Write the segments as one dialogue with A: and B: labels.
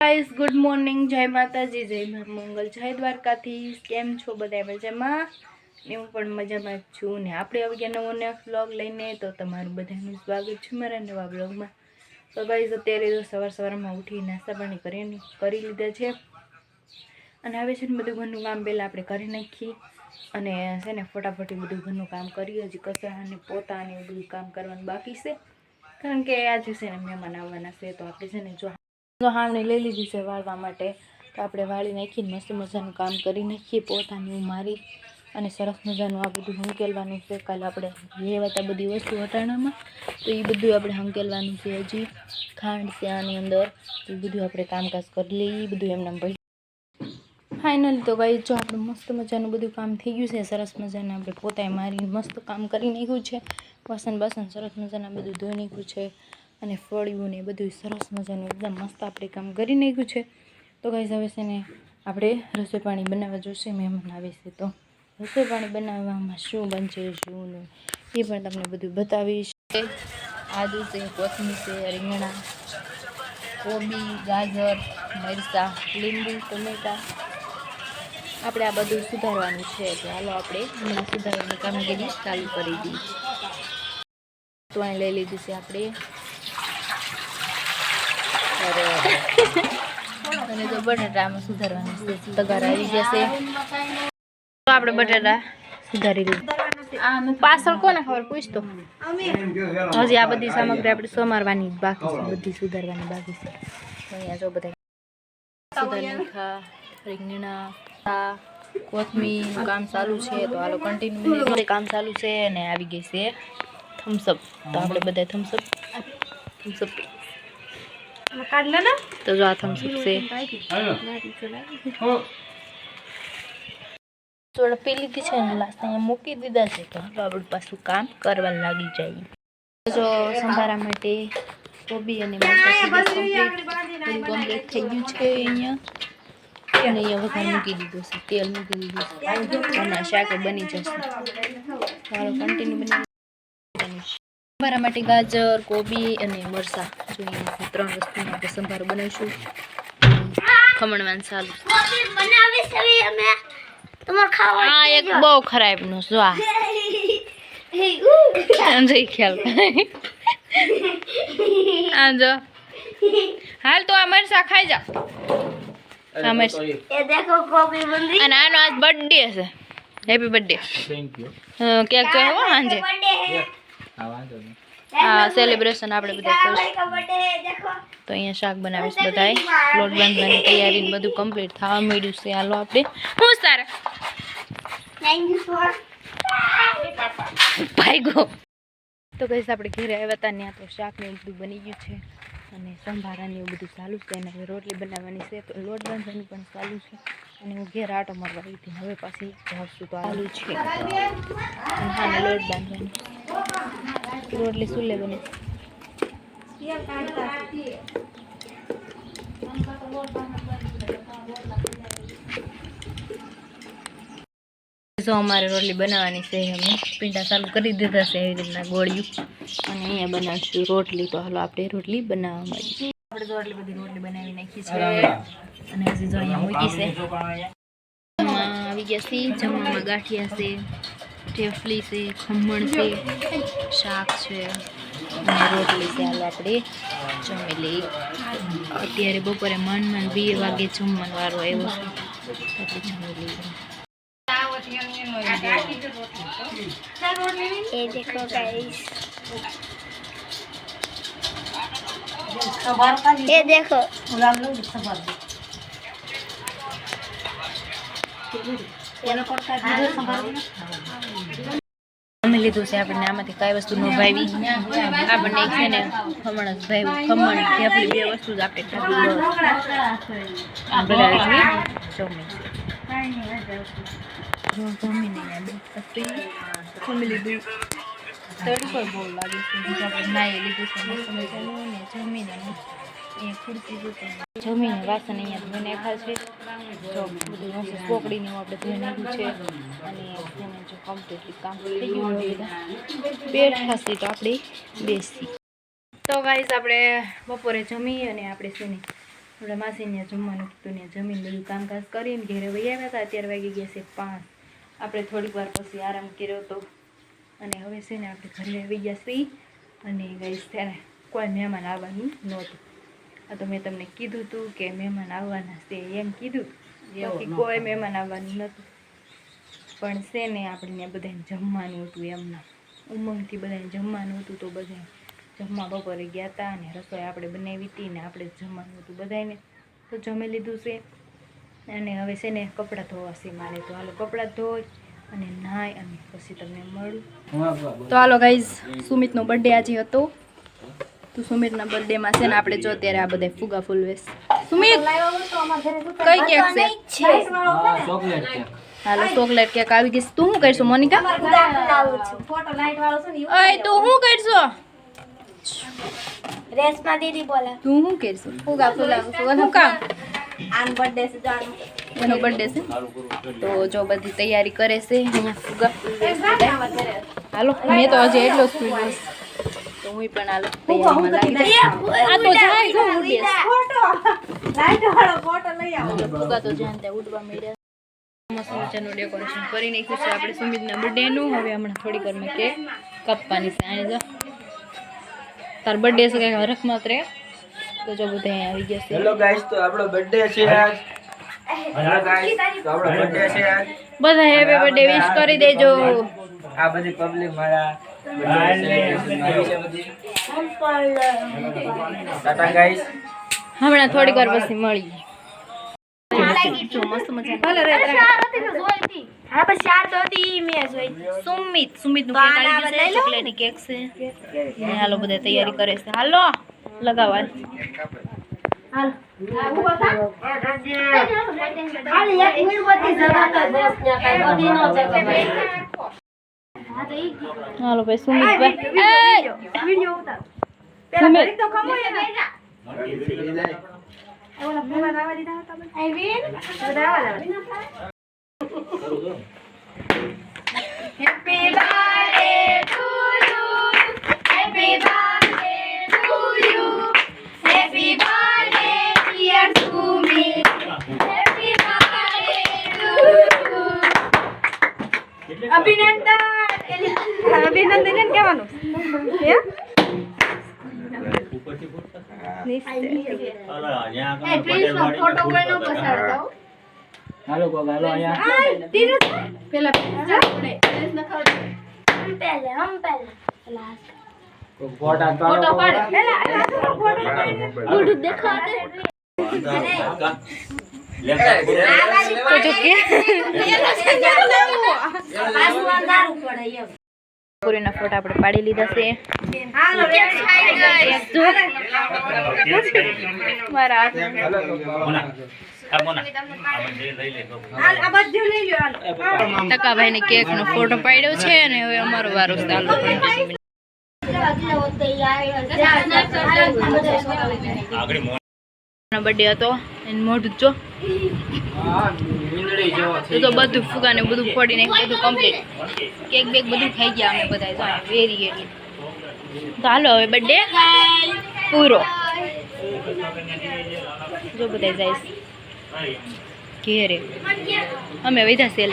A: Guys good morning જય માતાજી, જય મંગલ, જય દ્વારકાથી કેમ છો બધા મજામાં? ને હું પણ મજામાં જ છું. ને આપણે આવી ગયા નવો નવો વ્લોગ લઈને, તો તમારું બધાનું સ્વાગત છે મારા નવા વ્લોગમાં તો ગાઈઝ અત્યારે તો સવાર સવારમાં ઉઠી નાસ્તા પાણી કરીને કરી લીધા છે. અને હવે છે ને બધું ઘરનું કામ પહેલાં આપણે કરી નાખીએ. અને છે ને ફટાફટી બધું ઘરનું કામ કરીએ. હજી કચરા અને પોતા ને એવું બધું કામ કરવાનું બાકી છે. કારણ કે આજે છે ને મહેમાન આવવાના છે, તો આપણે છે ને જો જો હાવણી લઈ લીધી છે વાળવા માટે. તો આપણે વાળી નાખીને મસ્ત મજાનું કામ કરી નાખીએ. પોતાની મારી અને સરસ મજાનું આ બધું હંકેલવાનું છે. કાલે આપણે લેવાતા બધી વસ્તુ વટાણામાં તો એ બધું આપણે હંકેલવાનું છે હજી. ખાંડ છે આની અંદર. એ બધું આપણે કામકાજ કરી લઈએ. એ બધું એમના ભાઈ. ફાઇનલી તો ભાઈ જો આપણે મસ્ત મજાનું બધું કામ થઈ ગયું છે. સરસ મજાના આપણે પોતાએ મારી મસ્ત કામ કરી નાખ્યું છે. વાસણ બાસણ સરસ મજાના બધું ધોઈ નાખ્યું છે. અને ફળિયું ને બધું સરસ મજાનું એકદમ મસ્ત આપણે કામ કરી નાખ્યું છે. તો ગાઈઝ હવે છે ને આપણે રસોઈ પાણી બનાવવા જોશે, મહેમાન આવે છે તો. રસોઈ પાણી બનાવવામાં શું બનશે, શું નહીં, એ પણ તમને બધું બતાવીશ. આદુ છે કોથમીર છે, રીંગણા, કોબી, ગાજર, મરચાં, લીંબુ, ટમેટા. આપણે આ બધું સુધારવાનું છે, તો હાલો આપણે હમણાં સુધારવાની કામગીરી ચાલુ કરી દઈએ. તો અહીં લઈ લીધી છે આપણે અને જો બટાટામાં સુધારવાનું છે. તગાર આવી ગયા છે. તો આપણે બટાટા સુધારી લીધું. પાછળ કોને ખબર? પૂછતો હજી આ બધી સામગ્રી આપણે સમારવાની બાકી છે. બધી સુધારવાની બાકી છે. અહીંયા જો બધા સુધારી રીંગણા આ કોથમીર કામ ચાલુ છે. તો હાલો કન્ટિન્યુ કામ ચાલુ છે અને આવી ગઈ છે. થમ્સઅપ તો આપણે બધા થમ્સઅપ થમ્સઅપ તો જો આ થમ્સઅપ છે. થોડા પી લીધી છે ને લાસ્ટ અહીંયા મૂકી દીધા છે તો હવે આપણે પાછું કામ કરવા લાગી જઈએ જો સંભારા માટે કોબી અને કમ્પ્લીટ થઈ ગયું છે અહીંયા. અને અહીંયા વધારે મૂકી દીધું છે તેલ મૂકી દીધું છે. અને શાક બની જશે. ચાલો કન્ટિન્યુ બની સંભારા માટે ગાજર કોબી અને મરસા જોઈએ ત્રણ વસ્તુનો આપણે સંભારો બનાવીશું. ખમણવાનું સારું આ એક બહુ ખરાબનું જો આ. જઈ ખ્યાલ. આ જો. હાલ તો આ મરસા ખાઈ જા. આ મરચાં. અને આનો આજ બર્થડે છે. Happy birthday
B: thank you
A: cake ચડાવો સાંજે?
B: હા વાંધો નહીં.
A: આ સેલિબ્રેશન આપણે બધા કરીશું. તો અહીંયા શાક બનાવીશ બધાય લોટ બાંધવાની તૈયારી બધું કમ્પ્લીટ થવા મળ્યું છે. હાલો આપણે. હું સારા? ભાઈ ગો તો કહીશ આપણે ઘરે આવ્યા હતા ત્યાં તો શાક ને એવું બધું બની ગયું છે. અને સંભારાને એવું બધું ચાલુ છે. અને હવે રોટલી બનાવવાની છે. તો લોટ બાંધવાની પણ ચાલુ છે. અને હું ઘેર આટો મારવા ગઈ હતી. હવે પાછી જાઉં તો ચાલુ છે. હા લોટ બાંધવાની રોટલી સુલે બને જો અમારે રોટલી બનાવવાની છે, અમે પીંડા ચાલુ કરી દીધા છે, એવી રીતના ગોળિયું અને અહીંયા બનાવશું રોટલી, તો હાલો આપણે રોટલી બનાવવા માંડીએ. આપણે તો આટલી બધી રોટલી બનાવી નાખી છે, અને હજી જો અહીંયા મૂકી છે આવી ગયા છે. જમવામાં ગાંઠિયા છે. ઠેફલી છે ખમણ છે શાક છે અને રોટલી છે હાલો આપણે જમી લઈએ અત્યારે બપોરે મન મન બે વાગે જમવાનો વારો આવ્યો છે આપણે જમી લઈએ
C: ये देखो गाइस ये देखो
A: જમી લીધું છે આપણને આમાંથી કઈ વસ્તુ ન ભાવી. આપણને છે ને ખમણ જ ભાવ્યું. ખમણ ઠેપલી બે વસ્તુ જ આપણે જમીને વાસણ અહીંયા ધોઈને છે. જો, બધું મસ્ત આપણે ધોઈ નાખ્યું છે અને તેને જો કમ્પ્લીટલી કામ થઈ ગયું તો આપણે આપણે બપોરે જમી અને આપણે છે ને આપણે માસીને જમવાનું કીધું ને જમીન બધું કામકાજ કરીને ઘેરે વહી આવ્યા હતા. અત્યારે વાગી ગયા છે પાંચ. આપણે થોડીક વાર પછી આરામ કર્યો હતો અને હવે છે ને આપણે ઘરે આવી ગયા છીએ. અને ગઈશ ત્યારે કોઈ મહેમાન આવવાનું નહોતું. આ તો મેં તમને કીધું હતું કે મહેમાન આવવાના છે એમ કીધું. બાકી કોઈ મહેમાન આવવાનું નહોતું. પણ છે ને આપણે ત્યાં બધાને જમવાનું હતું એમના ઉમંગથી બધાને જમવાનું હતું તો બધા જમવા બપોરે ગયા હતા અને રસોઈ આપણે બનાવી હતી ને આપણે જમવાનું હતું બધાને તો જમી લીધું છે. અને હવે છે ને કપડાં ધોવા છે મારે. તો હાલો કપડાં ધોઈ અને નાય અને પછી તમને મળું. તો હાલો ગાઈઝ સુમિતનો બર્થડે આજે હતો. તો સુમિતના બર્થડેમાં છે ને આપણે જો ત્યારે આ બધા ફુગા ફૂલવેશ સુમિત! કઈ કેક છે?
B: ચોકલેટ કેક
A: હાલો ચોકલેટ કેક આવી ગઈ તું શું કરશું મોનિકા? ઓય તું શું કરશો?
C: રેસમા દીદી બોલે.
A: તું શું કરશું?
C: ફુગા ફુલાવું છું.
A: કામ?
C: આન બર્થડે છે જાણ
A: એનો બર્થડે છે? તો જો બધી તૈયારી કરે છે અહીંયા ફુગા. હાલો મેં તો હજી એટલો જ ફૂલવેશ તો હું પણ હાલો. તૈયારીમાં લાગી. આ તો જાય જો ઉડે. ફુગા તો જ્યાં ત્યાં ઉડવા મળ્યા મસ્ત મજાનું ડેકોરેશન કરી નાખ્યું છે આપણે સુમિતના બર્થડેનું હવે હમણાં થોડીક વારમાં કેક કપવાની છે. આને જો. તાર બર્થડે છે કંઈક હરખ માત્ર તો જો બધા અહીંયા આવી ગયા છે.
B: હેલો ગાઈસ તો આપણો બર્થડે છે આજ. હેલો ગાઈસ તો આપણો બર્થડે છે આજ.
A: બધા હેપી બર્થડે વિશ કરી દેજો.
B: આ બધી પબ્લિક મારા છે બધી
A: હમણાં થોડીક વાર પછી મળીએ જો મસ્ત મજા
C: હાલો બસ ચાર તો હતી મેં જોઈ
A: સુમિત સુમિત નું કેક આવી ગયું છે ચોકલેટની કેક છે ને હાલો બધા તૈયારી કરે છે હાલો લગાવવા
C: ખાલી એક મીણબત્તી જગાતો બસ ત્યાં કાંઈ બધી નો જગાતો.
A: હાલો ભાઈ સુમિત ભાઈ સુમિત
B: હાલો કોક હાલો અહીંયા
C: પહેલે હમ પહેલે
B: કોક ફોટા પાડો
C: ગુડુ દેખાડે
A: તો જો કે પૂરીના ફોટા આપણે પાડી લીધા છે. મારા ટકાભાઈ ને. કેક નો ફોટો પાડ્યો છે અને હવે અમારો વારો ચાલુ બર્થડે હતો એનું મોઢું જો. તો બધું ફૂગા ને બધું ફોડીને બધું કમ્પ્લીટ કેક બેક બધું ખાઈ ગયા અમે બધા જો વેરી એટલે. તો હાલો હવે બર્થડે પૂરો. જો બધા જાય ઘેરે. અમે વૈધા સેલ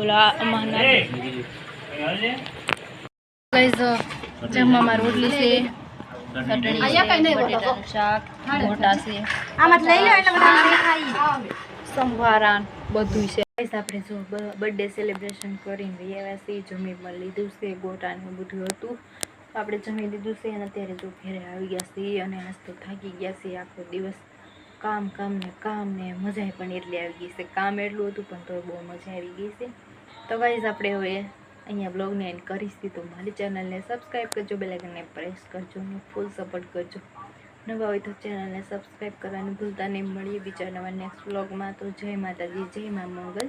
A: ઓલા અમારા જમવામાં રોટલી છે. છે. બધું છે. આપણે જો બર્થડે સેલિબ્રેશન કરીને વહી આવ્યા જમી પણ લીધું છે બધું હતું. આપણે જમી લીધું છે અને અત્યારે જો ઘરે આવી ગયા છીએ અને આજ તો થાકી ગયા છીએ આખો દિવસ. કામ કામ ને કામ ને મજા પણ એટલી આવી ગઈ છે. કામ એટલું હતું પણ તો બહુ મજા આવી ગઈ છે. તો ગાઈઝ આપણે હવે અહીંયા બ્લોગને એન્ડ કરીશી તો. મારી ચેનલને સબસ્ક્રાઈબ કરજો બેલાઇકનને પ્રેસ કરજો અને ફૂલ સપોર્ટ કરજો. નવા હોય તો ચેનલને સબસ્ક્રાઈબ કરવાનું ભૂલતા નહીં. મળીએ બીજા નવા નેક્સ્ટ બ્લોગમાં તો જય માતાજી, જય મા મંગલ.